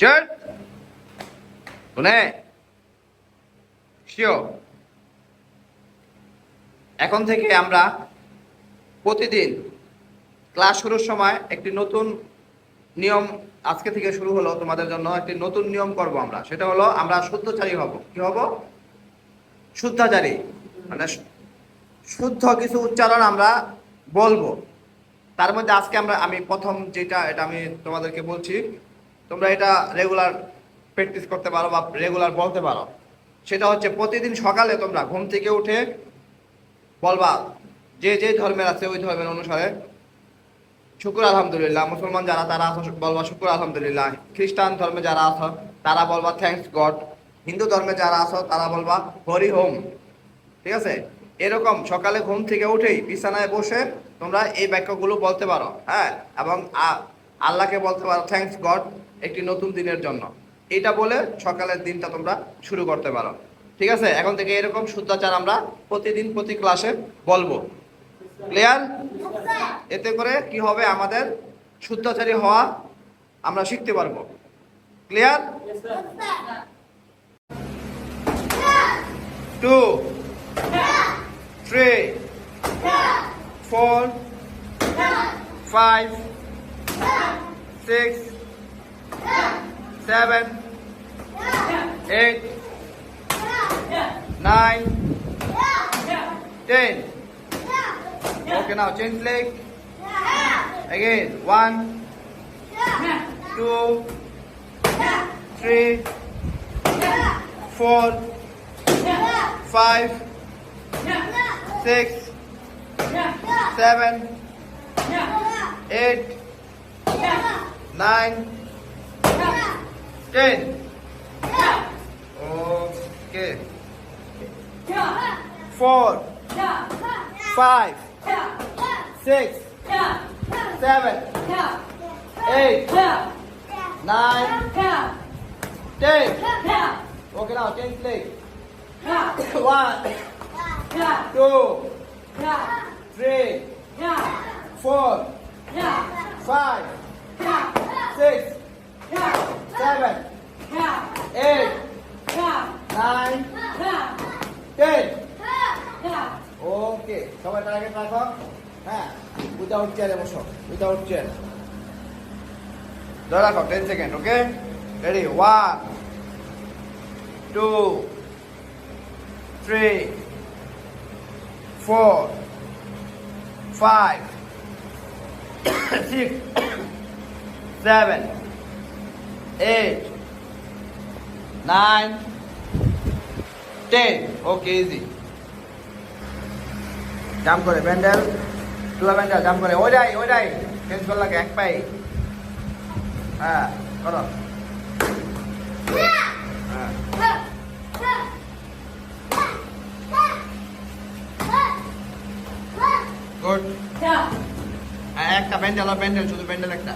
চল শুনে এখন থেকে আমরা প্রতিদিন ক্লাস শুরুর সময় একটি নতুন নিয়ম আজকে থেকে শুরু হলো তোমাদের জন্য, একটি নতুন নিয়ম করব আমরা। সেটা হলো আমরা শুদ্ধচারী হব। কি হব? শুদ্ধাচারী। মানে শুদ্ধ কিছু উচ্চারণ আমরা বলব। তার মধ্যে আজকে আমরা আমি প্রথম যেটা, এটা আমি তোমাদেরকে বলছি তোমরা এটা রেগুলার প্র্যাকটিস করতে পারো বা রেগুলার বলতে পারো। সেটা হচ্ছে প্রতিদিন সকালে তোমরা ঘুম থেকে উঠে বলবা, যে যে ধর্মের আছে ওই ধর্মের অনুসারে শুকুর আলহামদুলিল্লাহ, মুসলমান যারা তারা আছো বলবা শুকুর আলহামদুলিল্লাহ, খ্রিস্টান ধর্মে যারা আছো তারা বলবা থ্যাঙ্কস গড হিন্দু ধর্মে যারা আছো তারা বলবা হরি হোম ঠিক আছে? এরকম সকালে ঘুম থেকে উঠেই বিছানায় বসে তোমরা এই বাক্যগুলো বলতে পারো হ্যাঁ? এবং আল্লাহকে বলতে পারো থ্যাঙ্কস গড একটি নতুন দিনের জন্য। এটা বলে সকালের দিনটা তোমরা শুরু করতে পারো। ঠিক আছে? এখন থেকে এরকম শুদ্ধাচার আমরা প্রতিদিন প্রতি ক্লাসে বলব। ক্লিয়ার এতে করে কি হবে? আমাদের শুদ্ধাচারী হওয়া আমরা শিখতে পারব। Clear two three four five six seven, eight, nine, ten. Okay, now change leg. Again, one, two, three, four, five, six, seven, eight, nine ten. Okay. Four, five, six, seven, eight, nine, ten. Okay, now change leg. One, two, three, four, five, six, seven, eight, nine, ten. ওকে সবাই target রাখো হ্যাঁ without চেয়ারে বসো without chair ধরে রাখো ten second okay ready one two three four five six seven eight nine ten okay easy jump করে ব্যান্ডেল তুলা ব্যান্ডেল জাম্প করে. ওইটাই ওইটাই চেঞ্জ করলা এক পাই হ্যাঁ করো। হ্যাঁ। গুড একটা ব্যান্ডেল আর ব্যান্ডেল শুধু ব্যান্ডেল একটা।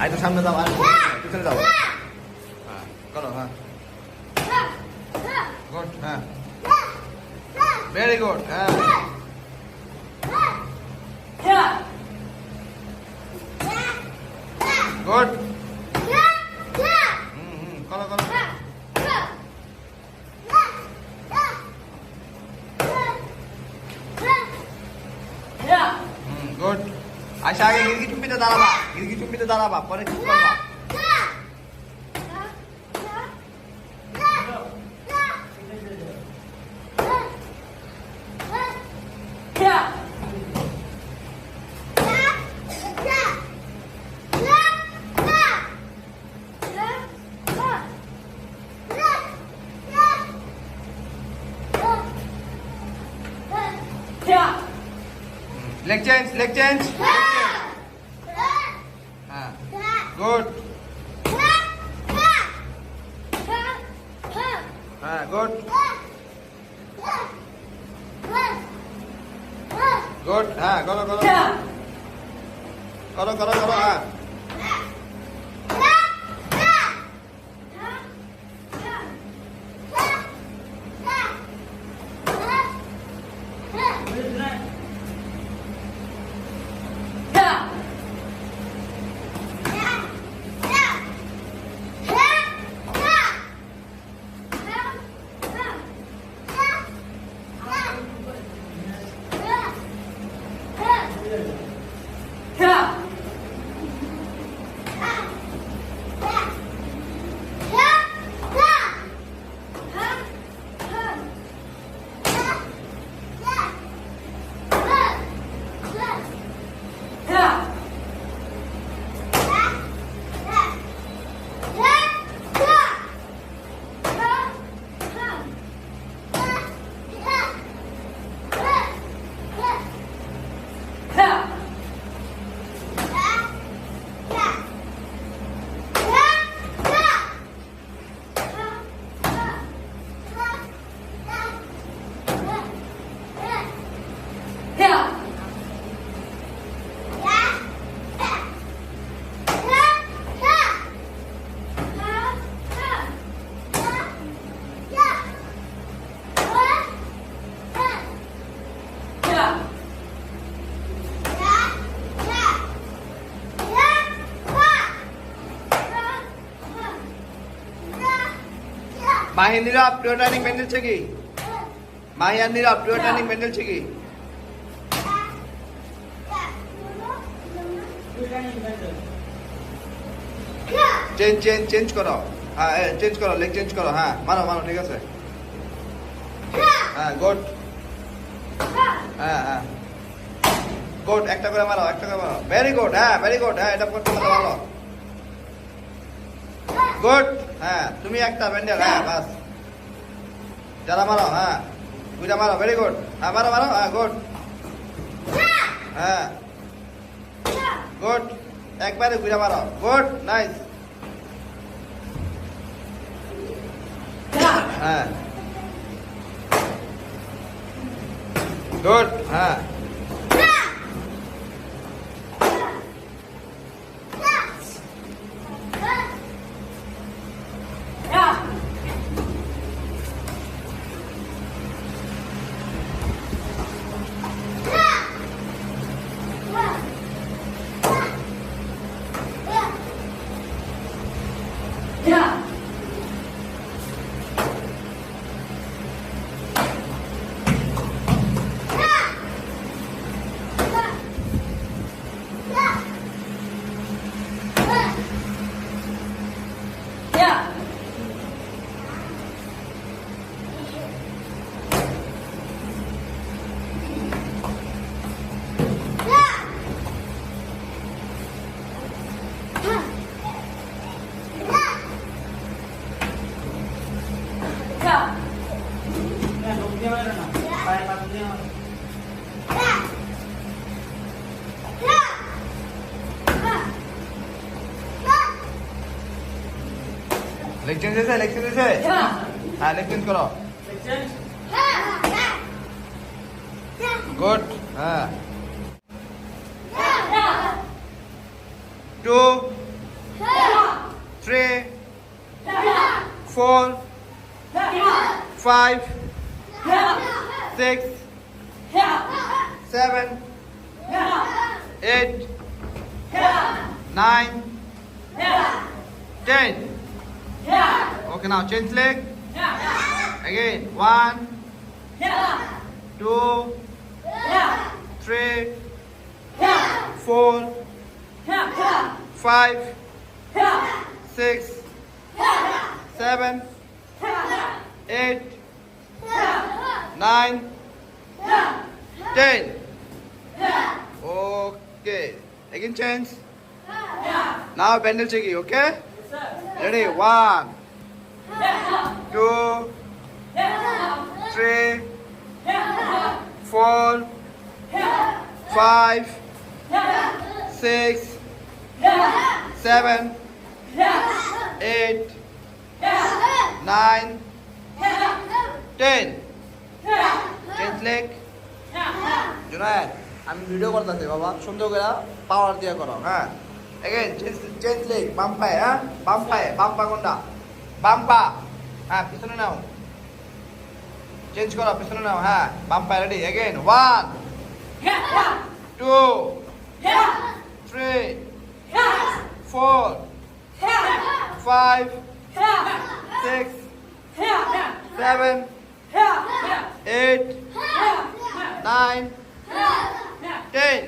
আই তো সামনে যাও আর পিছনে যাও। হ্যাঁ। করো হ্যাঁ। গুড হ্যাঁ। ভেরি গুড হ্যাঁ। গুড দাঁড়াবা গিরগি চুপিতে দাঁড়াবা পরে কি করবা লেগ চেঞ্জ লেগ চেঞ্জ হ্যাঁ Good. হ্যাঁ গুড। গুড হ্যাঁ করো করো। করো করো করো হ্যাঁ। মাহি নীরব প্রিয় ট্রেনিং মেন্ডেলছে কি মাহি আর নীরব প্রিয় ট্রেনিং মেন্ডেলছে কি চেঞ্জ চেঞ্জ চেঞ্জ করো। হ্যাঁ চেঞ্জ করো লেগ চেঞ্জ করো হ্যাঁ মারো মারো, ঠিক আছে? হ্যাঁ গুড হ্যাঁ হ্যাঁ। গুড একটা করে মারো, একটা করে মারো। ভেরি গুড হ্যাঁ ভেরি গুড হ্যাঁ এটা করতে ভালো। গুড। হ্যাঁ তুমি একটা ব্যান্ডেল হ্যাঁ বাস। যারা মারো হ্যাঁ দুইটা মারো ভেরি গুড হ্যাঁ মারো মারো হ্যাঁ গুড হ্যাঁ। গুড একবারে ঘুরে মারো। গুড নাইস হ্যাঁ। গুড হ্যাঁ। লেগ চেঞ্জ হয়েছে লেগ চেঞ্জ হয়েছে হ্যাঁ লেগ চেঞ্জ করো গুড হ্যাঁ two three four five six seven eight, nine, ten. Yeah. Okay, now change leg. Yeah. Again, one. Yeah. Two. Yeah. Three. Yeah. Four. Yeah. Five. Yeah. Six. Yeah. Seven. Yeah. Eight. Yeah. Nine. Yeah. Ten. Yeah. Okay. Again, change. Yeah. Now, pendle checky, okay? Ready? One, two, three, four, five, six, seven, eight, nine, ten. Change leg. Junaid আমি video করতেছি বাবা সুন্দর করে পাওয়ার দিয়ে করো হ্যাঁ again change change leg বাম পায়ে হ্যাঁ বাম পায়ে বাম পা কোনটা বাম পা হ্যাঁ পিছনে নাও চেঞ্জ করো পিছনে নাও হ্যাঁ বাম পায়ে ready again one two three four five six seven eight nine ten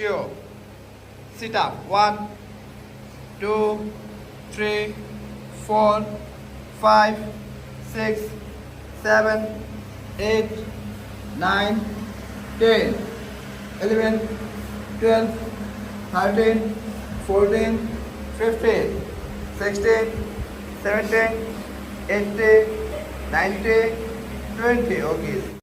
Sure. Sit up. One, two, three, four, five, six, seven, eight, nine, ten, eleven, twelve, thirteen, fourteen, fifteen, sixteen, seventeen, eighteen, nineteen, twenty. Okay.